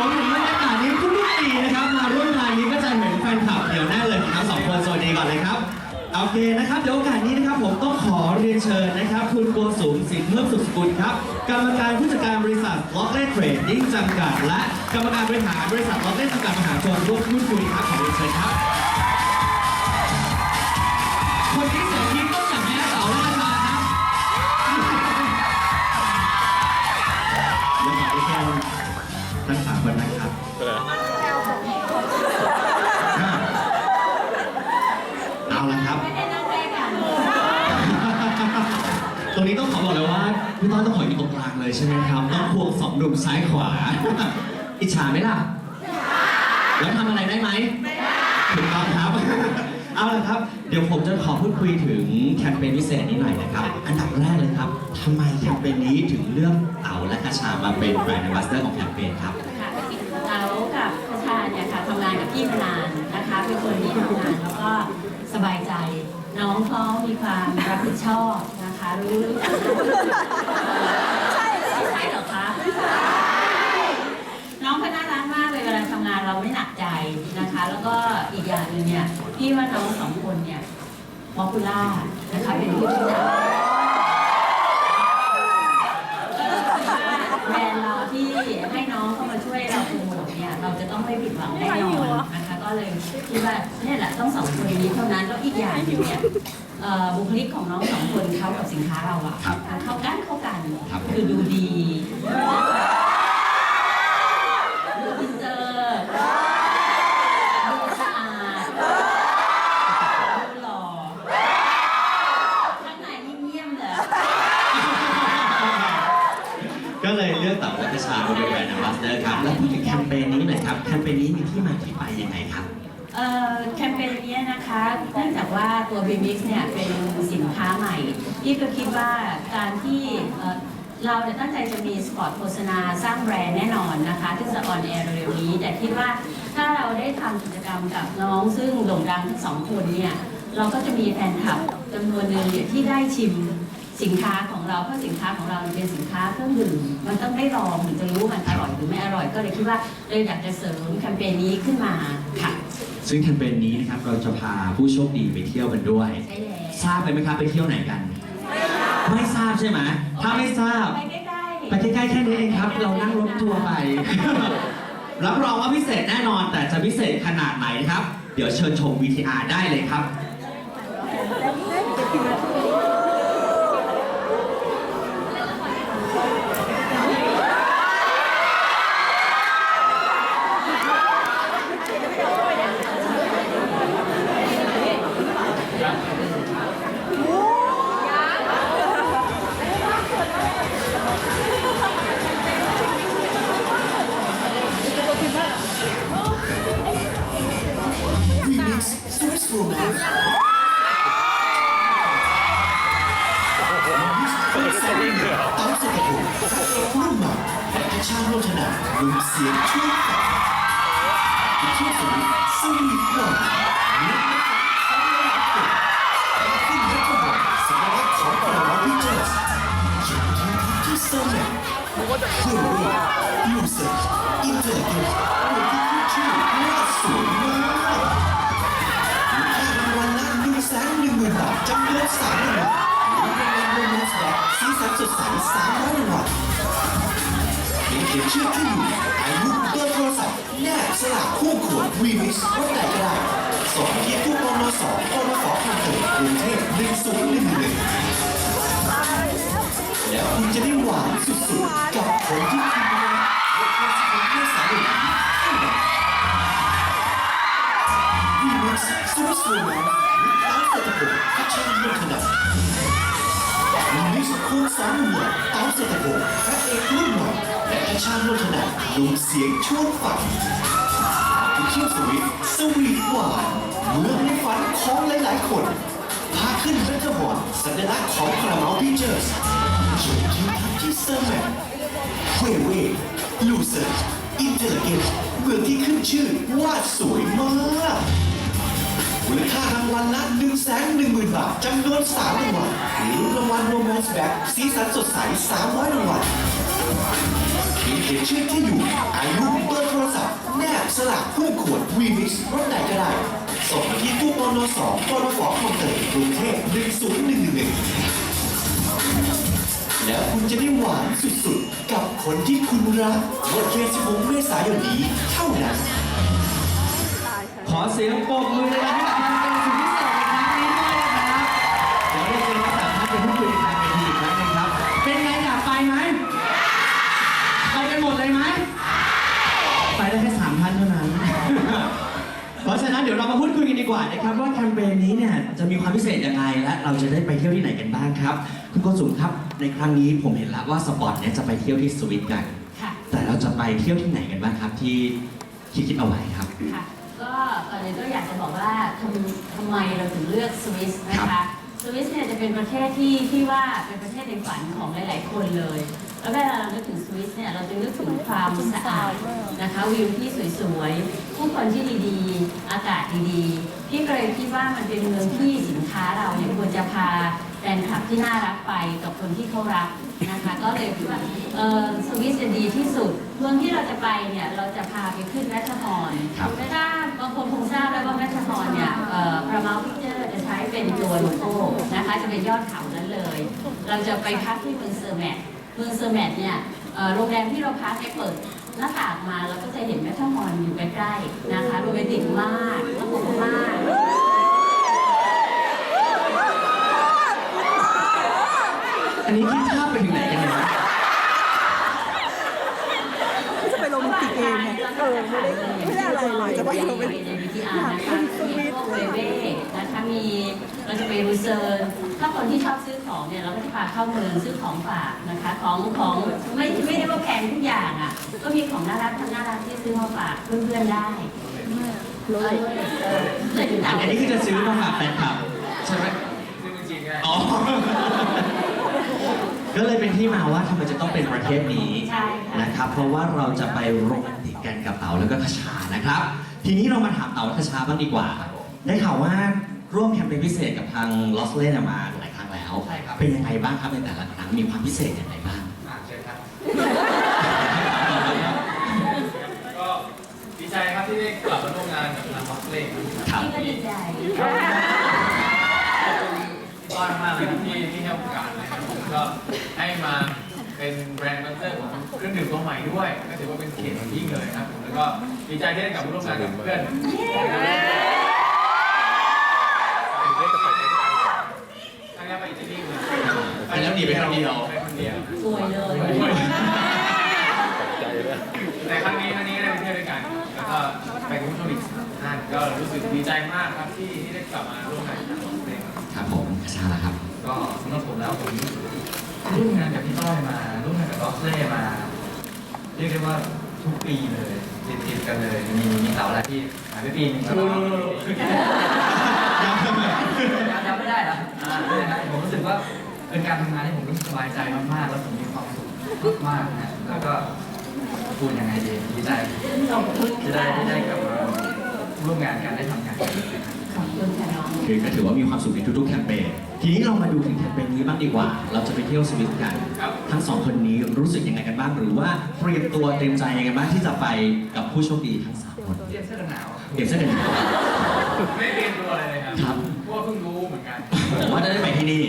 ผมเห็นบรรยากาศนี้ทุกๆปีนะครับ มาร่วมงานนี้ก็จะเห็นแฟนคลับเดี่ยวแน่เลยทั้งสองคนสวัสดีก่อนเลยครับโอเคนะครับเดี๋ยวโอกาสนี้นะครับผมต้องขอเรียนเชิญนะครับ คุณโกสุมสิทธิ์เพิ่มสุขสกุลครับกรรมการผู้จัดการบริษัทล็อกเล่เทรดดิ้งจำกัด และกรรมการบริหารบริษัทล็อกเล่จำกัดมหาชนร่วมพูดคุยครับขอเรียนเชิญครับ ใช่ไหมครับต้องควงสองหนุ่มซ้ายขวา อิจฉาไหมล่ะ แล้วทำอะไรได้ไหมไม่ได้ถูกต้องครับ เอาละครับ เดี๋ยวผมจะขอพูดคุยถึงแคมเปญพิเศษนี้หน่อยนะครับ อันดับแรกเลยครับทำไมแคมเปญนี้ถึงเลือกเต๋าและกระชามาเป็นแบรนด์ a m b a s s a d o r ของแคมเปญครับ ค่ะเรากับพระชาเนี่ยค่ะทำงานกับพี่มานานนะคะ เป็นคนที่ทำงานแล้วก็สบายใจ น้องเขามีความรับผิดชอบนะคะ รู้ น้องก็น่ารักมากเลยเวลาทำงานเราไม่หนักใจนะคะ แล้วก็อีกอย่างหนึ่งเนี่ยพี่ว่าน้องสองคนเนี่ยมอคุล่านะคะเป็นที่รู้จัก แบรนด์เราที่ให้น้องเข้ามาช่วยเราโปรโมทเนี่ยเราจะต้องไม่ผิดหวังแน่นอนนะคะก็ เลยคิดว่าเนี่ยแหละต้องสองคนนี้เท่านั้นแล้วอีกอย่างหนึ่งเนี่ยเอ่อบุคลิกของน้องสองคนเข้ากับสินค้าเราอะครับ เข้ากันเข้ากันครับ คือดูดีดูอินเตอร์ดูสะอาดดูหล่อข้างในนี่เงียบเลย ก็เลยเลือกเต๋าและกระชามาเป็นแบรนด์ a m b a s s a d o r ครับ แล้วพูดถึงแคมเปญนี้หน่อยครับ แคมเปญนี้มีที่มาที่ไปยังไงครับ เอ่อแคมเปญเนี้ยนะคะเนื่องจาก ว่าตัว b บ m i x เนี่ยเป็นสินค้าใหม่ที่ก็คิดว่าการที่เราเนี่ยตั้งใจจะมีสปอตโฆษณาสร้างแบรนด์แน่นอนนะคะที่จะออนแอร์เร็วๆนี้ แต่คิดว่าถ้าเราได้ทำกิจกรรมกับน้องซึ่งโด่งดังทั้งสองคนเนี่ยเราก็จะมีแฟนคลับจำนวนหนึ่งที่ได้ชิมสินค้าของเราเพราะสินค้าของเราเป็นสินค้าเครื่องดื่มมันต้องได้ลองถึงจะรู้มันอร่อยหรือไม่อร่อย ก็เลยคิดว่าเลยอยากจะเสริมแคมเปญนี้ขึ้นมา ซึ่งแคมเปญนี้นะครับเราจะพาผู้โชคดีไปเที่ยวกันด้วย ใช่แล้วทราบไปไหมครับไปเที่ยวไหนกัน ไม่ทราบใช่ไหมถ้าไม่ทราบ ไปใกล้ๆไปใกล้ๆแค่นี้เองครับ เรานั่งรถทัวร์ไป รับรองว่าพิเศษแน่นอนแต่จะพิเศษขนาดไหนครับ เดี๋ยวเชิญชม VTR ได้เลยครับ ลูเซอร์อินเตอร์เน็ตเพื่อที่ขึ้นชื่อว่าสวยมากรางวัลละหนึ่งแสนหนึ่งหมื่นบาทจำนวนสามรางวัลหรือรางวัลโบนัสแบบสีสันสดใสสามร้อยรางวัลเพีเขียนชื่อที่อยู่อายุเบอร์โทรศัพท์แนบสลากคู่ขวดวีมิสวัดไหนก็ได้ส่งที่ตู้ปนสปนสคลองเตยกรุงเท วัฒนาลุงเสียงชวงฝันไปเที่ยวสวิตสวีทหวานเมืองในฝันของหลายๆ คนพาขึ้นเรเจอร์บอร์ดสัญลักษณ์ของคาราเมลพิเจอร์สจุดยืนที่เซอร์แมนเวเว่ลูเซอร์อินเทลเกนเมืองที่ขึ้นชื่อว่าสวยมากมูลค่ารางวัลละ1 1 0 0 0 บาทจำนวน3รางวัลหรือรางวัลโรแมนต์แบบสีสันสดใส300รางวัล เพีพียงเขียนชื่อที่อยู่ อายุเบอร์โทรศัพท์แนบสลักเพื่อขวดวีมิกซ์รถไหนก็ได้ส่งมาที่ตู้ปนสองปนฟอคองเตยกรุงเทพ10111 แล้วคุณจะได้หวานสุดๆ กับคนที่คุณรักวันที่16เมษายนนี้เท่านั้น ขอเสียงปรบมือเลยให้กับ ดี๋ยวเรามาพูดคุยกันดีกว่านะครับว่าแคมเปญนี้เนี่ยจะมีความพิเศษยังไงและเราจะได้ไปเที่ยวที่ไหนกันบ้างครับ คุณโกสุมครับในครั้งนี้ผมเห็นแล้วว่าสปอร์ตเนี่ยจะไปเที่ยวที่สวิตกันค่ะ แต่เราจะไปเที่ยวที่ไหนกันบ้างครับที่คิดคิดเอาไว้ครับ ค่ะก็ก่อนอื่นก็อยากจะบอกว่าทำทำไมเราถึงเลือกสวิสนะครัคะ บ สวิสเนี่ยจะเป็นประเทศที่ที่ว่าเป็นประเทศในฝันของหลาย ๆ คนเลย แล้วเวลาเรานึกถึงสวิสเนี่ยเราจะนึกถึงความสะอาด นะคะวิวที่สวยๆผู้คนที่ดีๆ อากาศดีๆ พี่ก็เลยคิดว่ามันเป็นเมืองที่สินค้าเราเนี่ยควรจะพาแฟนคลับที่น่ารักไปกับคนที่เขารักนะคะก็เลยคิดว่าเออสวิสจะดีที่สุด เมืองที่เราจะไปเนี่ยเราจะพาไปขึ้นแมทเทอร์ฮอร์นครับไม่ทราบบางคนคงทราบแล้วว่าแมทเทอร์ฮอร์นเนี่ยเอ่อประมาพิเจอร์จะใช้เป็นตัวโลโก้นะคะจะเป็นยอดเขานั้นเลย เราจะไปพักที่เมืองเซอร์แมท เมืองเซอร์แมทเนี่ยเอ่อโรงแรมที่เราพักเนี่ยเปิดหน้าต่างมาเราก็จะเห็นแมทเทอร์ฮอร์นอยู่ใกล้ๆนะคะโรแมนติกมากสงบมากอันนี้คิดภาพไปถึงไหนกันเนี่ยจะไปโรแมนติกเองไงเออไม่ได้ไม่ได้อะไรเลยจะไปโรแมนติกในวิทยานะคะมีพวกเบเบ้นะคะมีเราจะไปรีเซิร์น ถ้าคนที่ชอบซื้อของเนี่ยเราก็จะพาเข้าเมืองซื้อของฝากนะคะ ของของไม่ไม่ได้ว่าแพงทุกอย่างอะ ก็มีของน่ารักน่ารักที่ซื้อมาฝากเพื่อนๆได้โรแมนติกเอออันนี้คือจะซื้อมาฝากแฟนคลับใช่ไหมซึ่งจริงๆก็อ๋อ ก็เลยเป็นที่มาว่าทำไมจะต้องเป็นประเทศนี้ใช่ค่ะ นะครับ เพราะว่าเราจะไปโรแมนติกกันกับเต๋าแล้วก็คชานะครับ ทีนี้เรามาถามเต๋าและคชาบ้างดีกว่า ได้ข่าวว่า ร่วมแคมเปญพิเศษกับทางลอสเล่มาหลายครั้งแล้วใช่ครับ เป็นยังไงบ้างครับในแต่ละครั้งมีความพิเศษยังไงบ้าง อ่าเชิญครับ ก็ดีใจครับที่ได้กลับมาร่วมงานกับทางมอสเล่ครับครับ พี่ก็ดีใจที่บ้านมากเลยครับที่ที่ให้โอกาสนะครับผมก็ให้มาเป็นแบรนด์บัตเตอร์ของเครื่องดื่มตัวใหม่ด้วยก็ถือว่าเป็นเกียรติอย่างยิ่งเลยครับผมแล้วก็ดีใจที่ได้กลับมาร่วมงานกับเพื่อนครั้งแรกไปอิตาลีเลย ไปแล้วหนีไปคนเดียว ไปคนเดียว สวยเลย แต่ครั้งนี้ครั้งนี้ได้ไปเที่ยวด้วยกัน แล้วก็ไปกับผู้ชมอีกท่านก็รู้สึกดีใจมากครับที่ที่ได้กลับมาร่วมงานกับน้องเพลง ครับผมคชาละครับ ก็สำหรับผมแล้วผมร่วมงานกับพี่ต้อยมาร่วมงานกับล็อกเล่มา เรียกได้ว่าทุกปีเลยติดติดๆกันเลย มีมีเสาร์อะไรที่หายไปปีหนึงแล้วก็ยังไม่ได้เหรออ่าไม่ได้นะผมรู้สึกว่าเป็นการทำงานที่ผมรู้สึกสบายใจมากๆ แล้วผมมีความสุขมากๆนะแล้วก็พูดยังไงดีดีใจ ขอบคุณจะได้ค่ะ ได้กลับมาร่วมงานกันได้ทำงานกัน ขอบคุณค่ะน้องคือก็ถือว่ามีความสุขในทุกๆแคมเปญทีนี้เรามาดูถึงแคมเปญนี้บ้างดีกว่า เราจะไปเที่ยวสวิตกันครับทั้งสองคนนี้รู้สึกยังไงกันบ้างหรือว่าเตรียมตัวเตรียมใจยังไงบ้างที่จะไปกับผู้โชคดีทั้งสามคนเรียนเสื้อกันหนาวเดี๋ยวเสื้อกันหนาวไม่ได้เตรียมตัวอะไรเลยครับครับเพราะว่าเพิ่งรู้เหมือนกันผมว่าจะได้ไปที่นี่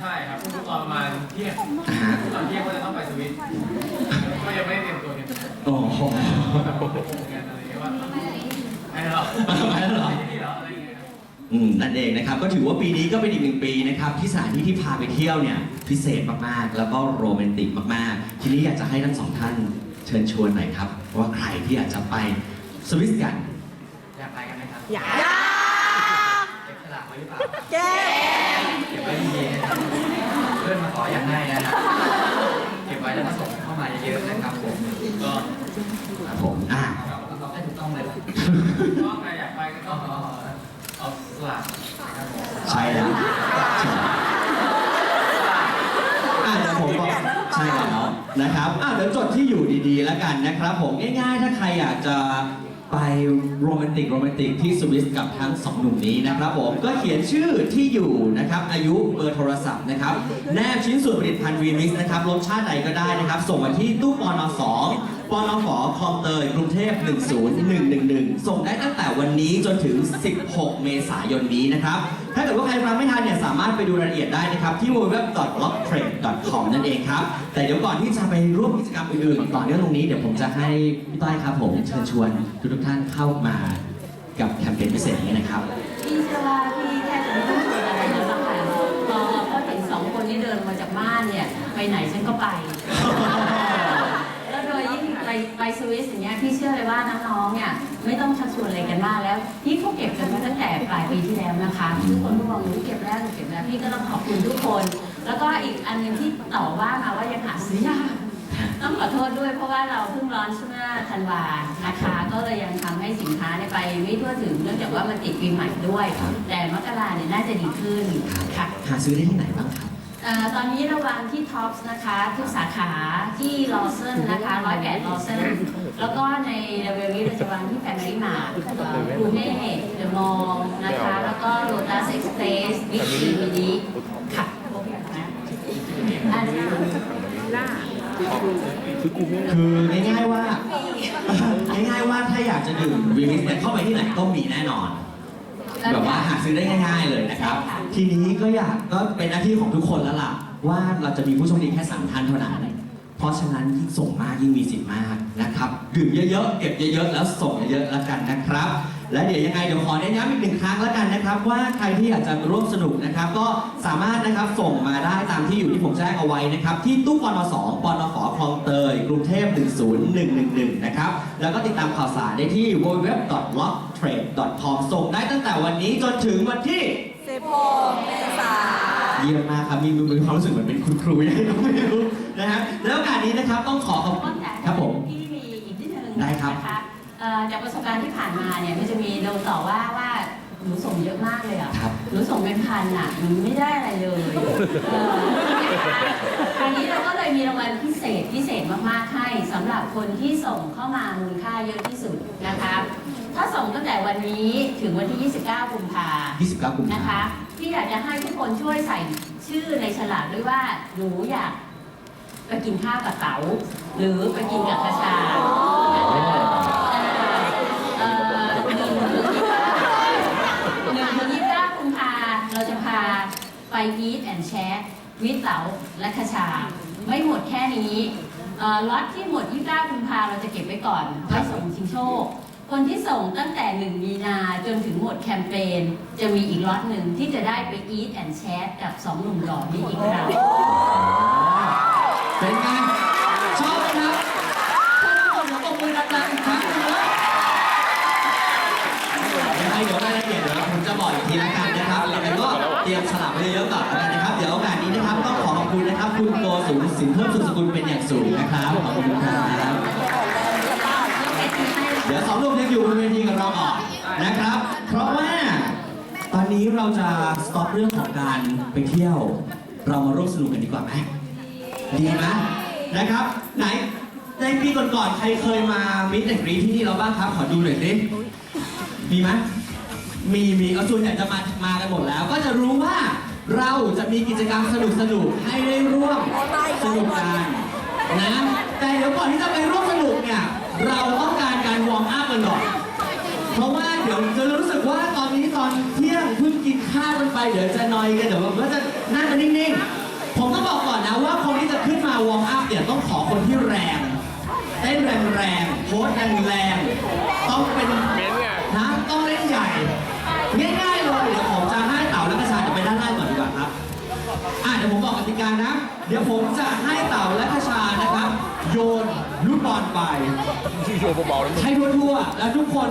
ใช่ครับเพิ่งรู้ตอนประมาณเที่ยงอ่าฮะตอนเที่ยงว่าจะต้องไปสวิตก็ยังไม่ได้เตรียมตัวเนี่ยโอ้โห แบบงงกันอะไรเงี้ยว่าไอ้เหรอไปแล้วเหรอที่ อืม นั่นเองนะครับก็ถือว่าปีนี้ก็เป็นอีกหนึ่งปีนะครับที่สถานที่ที่พาไปเที่ยวเนี่ยพิเศษมากๆ แล้วก็โรแมนติกมากๆ ทีนี้อยากจะให้ทั้งสองท่านเชิญชวนหน่อยครับว่าใครที่อยากจะไปสวิสกันอยากไปกันไหมครับอย่าเก็บฉลากไว้หรือเปล่าแก้เก็บไว้ดีๆนะครับเพื่อนมาขออยากได้นะครับเก็บไว้แล้วก็ส่งเข้ามาเยอะๆนะครับผมก็ครับผมอ่าเอาให้ถูกต้องเลยก็ใครอยากไปก็ต้อง ใช่แล้วอ่าเดี๋ยวผมบอกใช่แล้วนะครับอ่าเดี๋ยวจดที่อยู่ดีๆแล้วกันนะครับ ผมง่ายๆ ถ้าใครอยากจะไปโรแมนติกโรแมนติกที่สวิสกับทั้งสองหนุ่มนี้นะครับผมก็เขียนชื่อที่อยู่นะครับอายุเบอร์โทรศัพท์นะครับแนบชิ้นส่วนผลิตภัณฑ์วีมิกนะครับรสชาติใดก็ได้นะครับ ส่งมาที่ตู้ปอนอ2 ปอนอฝคลองเตยกรุงเทพ 10111 ส่งได้ตั้งแต่วันนี้จนถึง 16 เมษายนนี้นะครับ ถ้าเกิดว่าใครฟังไม่ทันเนี่ยสามารถไปดูรายละเอียดได้นะครับ ที่ www.blocktrade.com นั่นเองครับ แต่เดี๋ยวก่อนที่จะไปร่วมกิจกรรมอื่นๆต่อเนื่องตรงนี้เดี๋ยวผมจะให้พี่ต้อยครับผมเชิญชวนทุกท่านเข้ามากับแคมเปญพิเศษนี้นะครับ พี่เชื่อว่าพี่แทบจะไม่ต้องคุยอะไรแล้วล่ะค่ะพอพอเห็นสองคนนี้เดินมาจากบ้านเนี่ย ไปไหนฉันก็ไป ยิ่งไปไปสวิสอย่างเงี้ยพี่เชื่อเลยว่าน้องๆเนี่ยไม่ต้องชักชวนอะไรกันมากแล้วพี่เขาเก็บกันมาตั้งแต่ปลายปีที่แล้วนะคะทุกคนก็บอกหนูเก็บแล้วหนูเก็บแล้วพี่ก็ต้องขอบคุณทุกคน แล้วก็อีกอันหนึงที่ต่อว่ามาว่ายังหาซื้อยากต้องขอโทษด้วยเพราะว่าเราเพิ่งร้อนช่วงธันวานะคะก็เลยยังทำให้สินค้าเนี่ยไปไม่ทั่วถึงเนื่องจากว่ามันติดปีใหม่ด้วย แต่มกราเนี่ยน่าจะดีขึ้นค่ะหาซื้อได้ที่ไหนบ้างครับ ตอนนี้เราวางที่ท็อปส์นะคะ ทุกสาขาที่ลอเซนนะคะร้อยแปดลอเซนแล้วก็ในเรเวลนี้เราจะวางที่แฟมิลี่มาร์กรูเม่เดอะมอลนะคะ แล้วก็โ o ตัสเอ็กซ์เพรสบิ๊กซีมินิค่ะโอเคนะอันนี้คือง่ายๆว่า ง่ายๆว่าถ้าอยากจะดื่มวีมิกเนี่ยเข้าไปที่ไหนก็มีแน่นอน แบบว่าหาซื้อได้ง่าย ๆเลยนะครับ ทีนี้ก็อยากก็เป็นหน้าที่ของทุกคนแล้วล่ะ ว่าเราจะมีผู้โชคดีแค่สามท่านเท่านั้นเพราะฉะนั้นยิ่งส่งมากยิ่งมีสิทธิ์มากนะครับดื่มเยอะๆเก็บเยอะๆแล้วส่งเยอะๆแล้วกันนะครับ และเดี๋ยวยังไงเดี๋ยวขอเน้นย้ำอีกหนึ่งครั้งแล้วกันนะครับ ว่าใครที่อยากจะร่วมสนุกนะครับ ก็สามารถนะครับส่งมาได้ตามที่อยู่ที่ผมแจ้งเอาไว้นะครับที่ตู้ปนสปนฝคลองเตยกรุงเทพ10111นะครับแล้วก็ติดตามข่าวสารได้ที่ www.locktrade.com ส่งได้ตั้งแต่วันนี้จนถึงวันที่ 16เมษาเยี่ยมมากครับมีมีความรู้สึกเหมือนเป็นคุณครูยังไงก็ไม่รู้นะฮะแล้วโอกาสนี้นะครับต้องขอขอบคุณครับผมที่มีอีกนิดนึงได้ครับ นะคะเอ่อจากประสบการณ์ที่ผ่านมาเนี่ยมันจะมีโดนต่อว่าว่า หนูส่งเยอะมากเลยอะ ครับ หนูส่งเป็นพันอะหนูไม่ได้อะไรเลยเออคราวนี้เราก็เลยมีรางวัลพิเศษพิเศษมาก ๆ ให้สำหรับคนที่ส่งเข้ามามูลค่าเยอะที่สุดนะคะ ถ้าส่งตั้งแต่วันนี้ถึงวันที่ 29 กุมภา 29กุมภานะคะพี่อยากจะให้ทุกคนช่วยใส่ชื่อในฉลากด้วยว่าหนูอยากไปกินข้าวกับเต๋าหรือไปกินกับกระชาเอ่อหนึ่งถึงหนึ่งถึงยี่สิบเก้ากุมภาเราจะพา ไปอีทแอนแชร์วิทเต๋าและคชา ไม่หมดแค่นี้ล็อตที่หมด 29กุมภาเราจะเก็บไว้ก่อนไว้ส่งชิงโชค คนที่ส่งตั้งแต่ 1 มีนาจนถึงหมดแคมเปญจะมีอีกล็อตหนึ่งที่จะได้ไปอีทแอนแชร์กับ 2 หนุ่มหล่อนี้อีกครั้ง คุณนะครับคุณโกสุนสินเพิ่มสุขสกุลเป็นอย่างสูงนะครับขอบคุณครับเดี๋ยวสองลูกยังอยู่บนเวทีกับเราก่อนนะครับ เพราะว่าตอนนี้เราจะสต็อปเรื่องของการไปเที่ยว เรามาร่วมสนุกกันดีกว่าไหมดีไหมนะครับ ไหนในปีก่อนๆใครเคยมามิตรแอนกรีที่นี่เราบ้างครับ ขอดูหน่อยสิมีไหมมีมีเอาส่วนใหญ่จะมามากันหมดแล้ว ก็จะรู้ว่า เราจะมีกิจกรรมสนุกสนุกๆให้ได้ร่วมสนุกกันนะแต่เดี๋ยวก่อนที่จะไปร่วมสนุกเนี่ยเราต้องการการวอร์มอัพกันก่อนเพราะว่าเดี๋ยวจะรู้สึกว่าตอนนี้ตอนเที่ยงเพิ่งกินข้าวกันไปเดี๋ยวจะนอยกันเดี๋ยวมันก็จะนั่งกันนิ่งๆผมต้องบอกก่อนนะว่าคนที่จะขึ้นมาวอร์มอัพเนี่ยต้องขอคนที่แรงเต้นแรงๆโพสแรงๆต้องเป็นนะต้องเล่นใหญ่ง่ายๆเลยเดี๋ยว อะเดี๋ยวผมบอกกติกานะ เดี๋ยวผมจะให้เต่าและกระชานะครับ โยนลูกบอลไป ที่โชว์เบาๆแล้วให้ทั่วๆ แล้วทุกคน